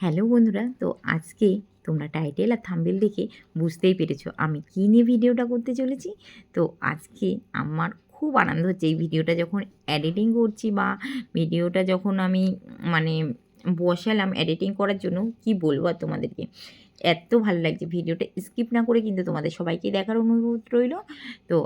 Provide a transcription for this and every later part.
Hello বন্ধুরা, তো আজকে তোমরা টাইটেল আর থাম্বেল দেখে বুঝতেই পেরেছ আমি কী নিয়ে ভিডিওটা করতে চলেছি। তো আজকে আমার খুব আনন্দ হচ্ছে এই ভিডিওটা যখন এডিটিং করছি বা ভিডিওটা যখন আমি মানে বসালাম এডিটিং করার জন্য কি বলব আর তোমাদেরকে? এত ভালো লাগছে ভিডিওটা, স্কিপ না করে কিন্তু তোমাদের সবাইকে দেখার অনুরোধ রইল। তো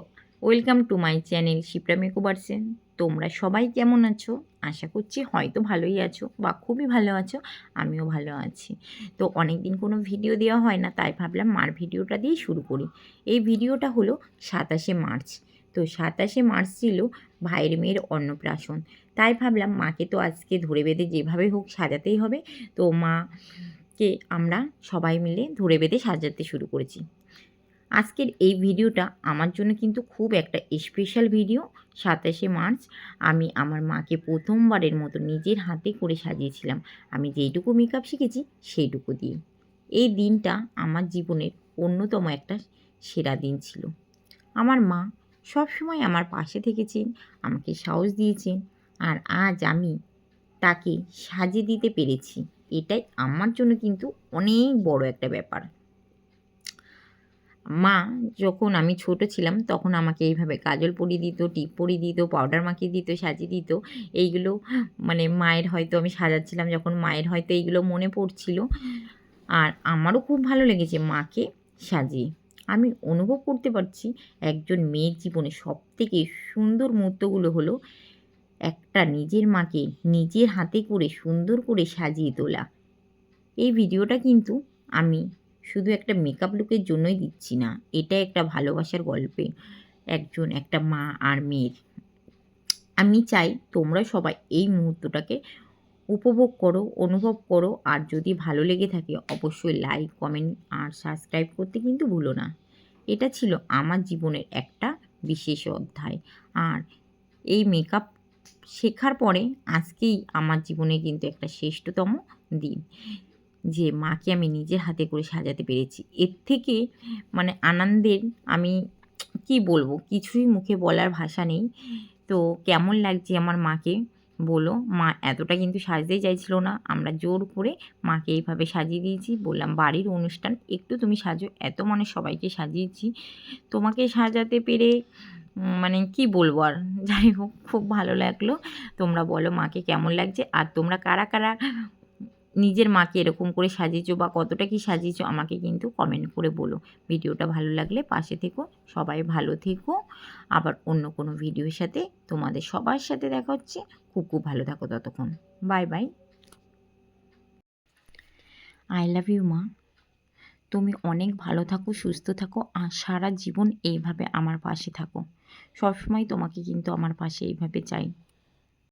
welcome to my channel Shipra মেকোভার্সে তোমরা সবাই কেমন আছো? আশা করছি হয়তো ভালোই আছো বা খুবই ভালো আছো, আমিও ভালো আছি। তো অনেক দিন কোনো ভিডিও দেওয়া হয় না, তাই ভাবলাম মার ভিডিওটা দিয়ে শুরু করি। এই ভিডিওটা হলো সাতাশে মার্চ। তো সাতাশে মার্চ ছিল ভাইয়ের মেয়ের অন্নপ্রাশন। তাই ভাবলাম মাকে তো আজকে ধরে বেঁধে যেভাবে হোক সাজাতেই হবে। তো মাকে আমরা সবাই মিলে ধরে বেঁধে সাজাতে শুরু করেছি। আজকের এই ভিডিওটা আমার জন্য কিন্তু খুব একটা স্পেশাল ভিডিও সাতাশে মার্চ। আমি আমার মাকে প্রথমবারের মতো নিজের হাতে করে সাজিয়েছিলাম। আমি যেইটুকু মেকআপ শিখেছি, সেইটুকু দিয়ে এই দিনটা আমার জীবনের অন্যতম একটা সেরা দিন ছিল। আমার মা সবসময় আমার পাশে থেকেছেন, আমাকে সাহস দিয়েছেন, আর আজ আমি তাকে সাজিয়ে দিতে পেরেছি। এটাই আমার জন্য কিন্তু অনেক বড় একটা ব্যাপার। মা, যখন আমি ছোট ছিলাম, তখন আমাকে এইভাবে কাজল পরিয়ে দিত, টিপ পরিয়ে দিত পাউডার মাখিয়ে দিত, সাজিয়ে দিত। এইগুলো মানে মায়ের হয়তো আমি সাজাচ্ছিলাম যখন মায়ের হয়তো এইগুলো মনে পড়ছিল। আর আমারও খুব ভালো লেগেছে মাকে সাজিয়ে। আমি অনুভব করতে পারছি একজন মেয়ের জীবনে সবথেকে সুন্দর মুহূর্তগুলো হলো একটা নিজের মাকে নিজের হাতে করে সুন্দর করে সাজিয়ে তোলা। এই ভিডিওটা কিন্তু আমি শুধু একটা মেকআপ লুকের জন্যই দিচ্ছি না এটা একটা ভালোবাসার গল্পে। একজন, একটা মা আর মেয়ের। আমি চাই তোমরা সবাই এই মুহূর্তটাকে উপভোগ করো, অনুভব করো, আর যদি ভালো লেগে থাকে অবশ্যই লাইক কমেন্ট আর সাবস্ক্রাইব করতে কিন্তু ভুলো না। এটা ছিল আমার জীবনের একটা বিশেষ অধ্যায়। আর এই মেকআপ শেখার পরে আজকেই আমার জীবনে কিন্তু একটা শ্রেষ্ঠতম দিন। যে মাকে আমি নিজের হাতে করে সাজাতে পেরেছি। এর থেকে মানে আনন্দের আমি কি বলব? কিছুই মুখে বলার ভাষা নেই। তো কেমন লাগছে আমার মাকে? বলো। মা এতটা কিন্তু সাজতেই চাইছিল না। আমরা জোর করে মাকে এইভাবে সাজিয়ে দিয়েছি। বললাম, বাড়ির অনুষ্ঠান, একটু তুমি সাজো। এত মানে সবাইকে সাজিয়েছি। তোমাকে সাজাতে পেরে মানে কি বলব আর? যাই হোক, খুব ভালো লাগল। তোমরা বলো মাকে কেমন লাগছে। আর তোমরা কারা কারা নিজের মাকে এরকম করে সাজিয়েছো বা কতটা কি সাজিয়েছো আমাকে কিন্তু কমেন্ট করে বলো। ভিডিওটা ভালো লাগলে পাশে থেকো, সবাই ভালো থেকো। আবার অন্য কোনো ভিডিওর সাথে তোমাদের সবার সাথে দেখা হচ্ছে। খুব খুব ভালো থাকো ততক্ষণ। Bye bye I love you মা। তুমি অনেক ভালো থাকো, সুস্থ থাকো, আর সারা জীবন এইভাবে আমার পাশে থাকো। সবসময় তোমাকে কিন্তু আমার পাশে এইভাবে চাই।